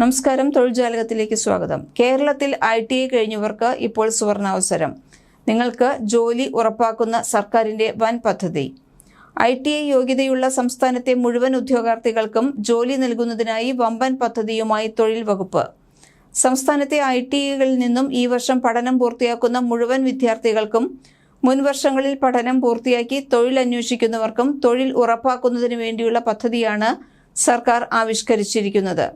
നമസ്കാരം തൊഴിൽ ജാലകത്തിലേക്ക് സ്വാഗതം. കേരളത്തിൽ ഐ ടി ഐ കഴിഞ്ഞവർക്ക് ഇപ്പോൾ സുവർണാവസരം. നിങ്ങൾക്ക് ജോലി ഉറപ്പാക്കുന്ന സർക്കാരിന്റെ വൻ പദ്ധതി. ഐ ടി ഐ യോഗ്യതയുള്ള സംസ്ഥാനത്തെ മുഴുവൻ ഉദ്യോഗാർത്ഥികൾക്കും ജോലി നൽകുന്നതിനായി വമ്പൻ പദ്ധതിയുമായി തൊഴിൽ വകുപ്പ്. സംസ്ഥാനത്തെ ഐ ടി ഐകളിൽ നിന്നും ഈ വർഷം പഠനം പൂർത്തിയാക്കുന്ന മുഴുവൻ വിദ്യാർത്ഥികൾക്കും മുൻവർഷങ്ങളിൽ പഠനം പൂർത്തിയാക്കി തൊഴിൽ അന്വേഷിക്കുന്നവർക്കും തൊഴിൽ ഉറപ്പാക്കുന്നതിനു വേണ്ടിയുള്ള പദ്ധതിയാണ് സർക്കാർ ആവിഷ്കരിച്ചിരിക്കുന്നത്.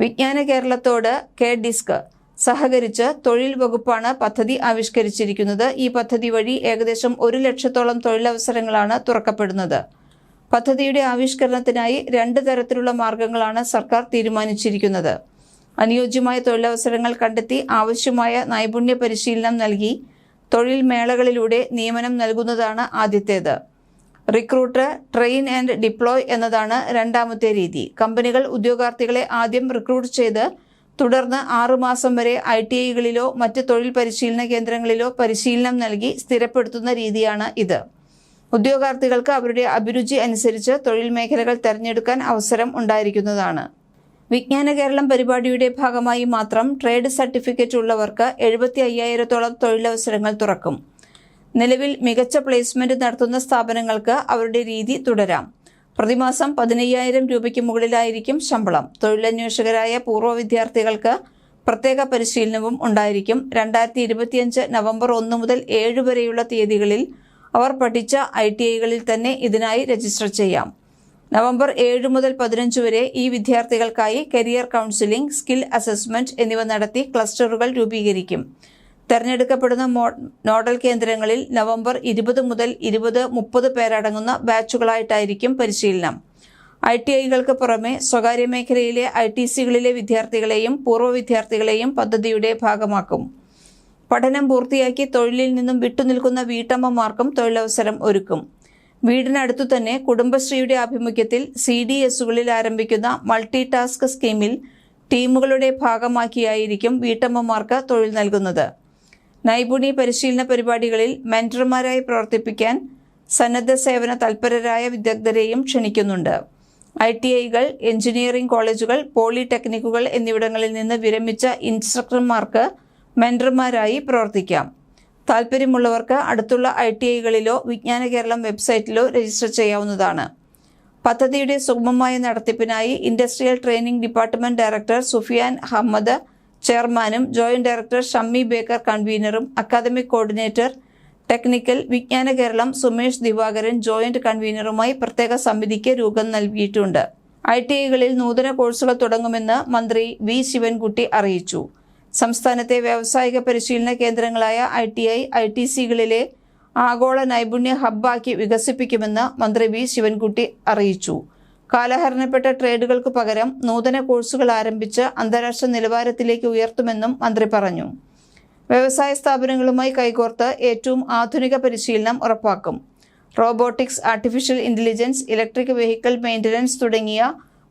വിജ്ഞാന കേരളത്തോട് കെ ഡിസ്ക് സഹകരിച്ച് തൊഴിൽ വകുപ്പാണ് പദ്ധതി ആവിഷ്കരിച്ചിരിക്കുന്നത്. ഈ പദ്ധതി വഴി ഏകദേശം ഒരു ലക്ഷത്തോളം തൊഴിലവസരങ്ങളാണ് തുറക്കപ്പെടുന്നത്. പദ്ധതിയുടെ ആവിഷ്കരണത്തിനായി രണ്ട് തരത്തിലുള്ള മാർഗങ്ങളാണ് സർക്കാർ തീരുമാനിച്ചിരിക്കുന്നത്. അനുയോജ്യമായ തൊഴിലവസരങ്ങൾ കണ്ടെത്തി ആവശ്യമായ നൈപുണ്യ പരിശീലനം നൽകി തൊഴിൽ മേളകളിലൂടെ നിയമനം നൽകുന്നതാണ് ആദ്യത്തേത്. റിക്രൂട്ടർ ട്രെയിൻ ആൻഡ് ഡിപ്ലോയ് എന്നതാണ് രണ്ടാമത്തെ രീതി. കമ്പനികൾ ഉദ്യോഗാർത്ഥികളെ ആദ്യം റിക്രൂട്ട് ചെയ്ത് തുടർന്ന് ആറുമാസം വരെ ഐ ടി ഐകളിലോ മറ്റ് തൊഴിൽ പരിശീലന കേന്ദ്രങ്ങളിലോ പരിശീലനം നൽകി സ്ഥിരപ്പെടുത്തുന്ന രീതിയാണ് ഇത്. ഉദ്യോഗാർത്ഥികൾക്ക് അവരുടെ അഭിരുചി അനുസരിച്ച് തൊഴിൽ മേഖലകൾ തിരഞ്ഞെടുക്കാൻ അവസരം ഉണ്ടായിരിക്കുന്നതാണ്. വിജ്ഞാന കേരളം പരിപാടിയുടെ ഭാഗമായി മാത്രം ട്രേഡ് സർട്ടിഫിക്കറ്റ് ഉള്ളവർക്ക് എഴുപത്തി അയ്യായിരത്തോളം തൊഴിലവസരങ്ങൾ തുറക്കും. നിലവിൽ മികച്ച പ്ലേസ്മെന്റ് നടത്തുന്ന സ്ഥാപനങ്ങൾക്ക് അവരുടെ രീതി തുടരാം. പ്രതിമാസം പതിനയ്യായിരം രൂപയ്ക്ക് മുകളിലായിരിക്കും ശമ്പളം. തൊഴിലന്വേഷകരായ പൂർവ വിദ്യാർത്ഥികൾക്ക് പ്രത്യേക പരിശീലനവും ഉണ്ടായിരിക്കും. രണ്ടായിരത്തി ഇരുപത്തിയഞ്ച് നവംബർ ഒന്ന് മുതൽ ഏഴ് വരെയുള്ള തീയതികളിൽ അവർ പഠിച്ച ഐ ടി ഐകളിൽ തന്നെ ഇതിനായി രജിസ്റ്റർ ചെയ്യാം. നവംബർ ഏഴ് മുതൽ പതിനഞ്ച് വരെ ഈ വിദ്യാർത്ഥികൾക്കായി കരിയർ കൗൺസിലിംഗ് സ്കിൽ അസസ്മെന്റ് എന്നിവ നടത്തി ക്ലസ്റ്ററുകൾ രൂപീകരിക്കും. തെരഞ്ഞെടുക്കപ്പെടുന്ന നോഡൽ കേന്ദ്രങ്ങളിൽ നവംബർ ഇരുപത് മുതൽ ഇരുപത് മുപ്പത് പേരടങ്ങുന്ന ബാച്ചുകളായിട്ടായിരിക്കും പരിശീലനം. ഐ ടി ഐകൾക്ക് പുറമെ സ്വകാര്യ മേഖലയിലെ ഐ ടി സികളിലെ വിദ്യാർത്ഥികളെയും പൂർവ വിദ്യാർത്ഥികളെയും പദ്ധതിയുടെ ഭാഗമാക്കും. പഠനം പൂർത്തിയാക്കി തൊഴിലിൽ നിന്നും വിട്ടുനിൽക്കുന്ന വീട്ടമ്മമാർക്കും തൊഴിലവസരം ഒരുക്കും. വീടിനടുത്തു തന്നെ കുടുംബശ്രീയുടെ ആഭിമുഖ്യത്തിൽ സി ഡി എസുകളിൽ ആരംഭിക്കുന്ന മൾട്ടി ടാസ്ക് സ്കീമിൽ ടീമുകളുടെ ഭാഗമാക്കിയായിരിക്കും വീട്ടമ്മമാർക്ക് തൊഴിൽ നൽകുന്നത്. നൈപുണി പരിശീലന പരിപാടികളിൽ മെന്റർമാരായി പ്രവർത്തിപ്പിക്കാൻ സന്നദ്ധ സേവന തൽപരരായ വിദഗ്ധരെയും ക്ഷണിക്കുന്നുണ്ട്. ഐ ടി ഐകൾ എഞ്ചിനീയറിംഗ് കോളേജുകൾ പോളിടെക്നിക്കുകൾ എന്നിവിടങ്ങളിൽ നിന്ന് വിരമിച്ച ഇൻസ്ട്രക്ടർമാർക്ക് മെന്റർമാരായി പ്രവർത്തിക്കാം. താൽപ്പര്യമുള്ളവർക്ക് അടുത്തുള്ള ഐ ടി ഐകളിലോ വിജ്ഞാന കേരളം വെബ്സൈറ്റിലോ രജിസ്റ്റർ ചെയ്യാവുന്നതാണ്. പദ്ധതിയുടെ സുഗമമായ നടത്തിപ്പിനായി industrial training department director Sufiyan Ahammed ചെയർമാനും joint director Shammi Baker കൺവീനറും academic coordinator technical Vijnana Keralam Sumesh Divakaran joint കൺവീനറുമായി പ്രത്യേക സമിതിക്ക് രൂപം നൽകിയിട്ടുണ്ട്. ഐ ടി ഐകളിൽ നൂതന കോഴ്സുകൾ തുടങ്ങുമെന്ന് മന്ത്രി വി ശിവൻകുട്ടി അറിയിച്ചു. സംസ്ഥാനത്തെ വ്യാവസായിക പരിശീലന കേന്ദ്രങ്ങളായ I T I I T സികളിലെ ആഗോള നൈപുണ്യ ഹബ്ബാക്കി വികസിപ്പിക്കുമെന്ന് മന്ത്രി വി ശിവൻകുട്ടി അറിയിച്ചു. കാലഹരണപ്പെട്ട ട്രേഡുകൾക്ക് പകരം നൂതന കോഴ്സുകൾ ആരംഭിച്ച് അന്താരാഷ്ട്ര നിലവാരത്തിലേക്ക് ഉയർത്തുമെന്നും മന്ത്രി പറഞ്ഞു. വ്യവസായ സ്ഥാപനങ്ങളുമായി കൈകോർത്ത് ഏറ്റവും ആധുനിക പരിശീലനം ഉറപ്പാക്കും. Robotics artificial intelligence electric vehicle maintenance തുടങ്ങിയ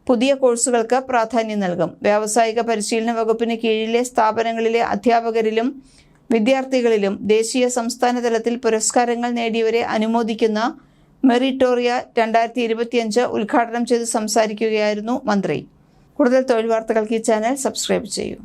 പുതിയ കോഴ്സുകൾക്ക് പ്രാധാന്യം നൽകും. വ്യാവസായിക പരിശീലന വകുപ്പിന് കീഴിലെ സ്ഥാപനങ്ങളിലെ അധ്യാപകരിലും വിദ്യാർത്ഥികളിലും ദേശീയ സംസ്ഥാന തലത്തിൽ പുരസ്കാരങ്ങൾ നേടിയവരെ അനുമോദിക്കുന്ന മെറിറ്റോറിയ രണ്ടായിരത്തി ഇരുപത്തിയഞ്ച് ഉദ്ഘാടനം ചെയ്ത് സംസാരിക്കുകയായിരുന്നു മന്ത്രി. കൂടുതൽ തൊഴിൽ വാർത്തകൾക്ക് ഈ ചാനൽ സബ്സ്ക്രൈബ് ചെയ്യൂ.